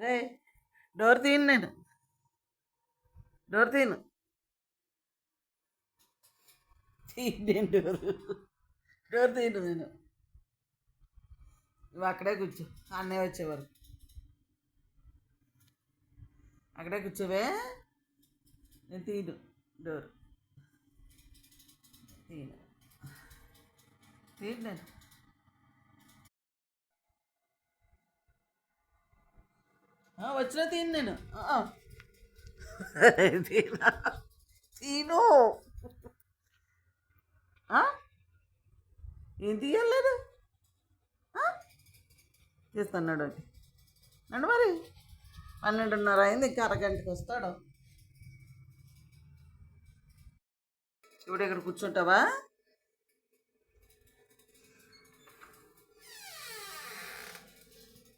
రే door తీయను నేను. Door తీయను. తీయను డోర్. డోర్ తీయను నేను. నువ్వు అక్కడే కూర్చో. అన్నయ్య వచ్చేవారు. అక్కడే కూర్చోవే. నేను తీయను డోర్. తీయను. తీను నేను. వచ్చినా తీను నేను. ఆ. ఆ? ఏం తీయలేదు? తీస్తున్నాడు అది. మరి? పన్నెండున్నర అయింది ఇంకా అరగంటకి వస్తాడు. ఇప్పుడు ఇక్కడ కూర్చుంటావా?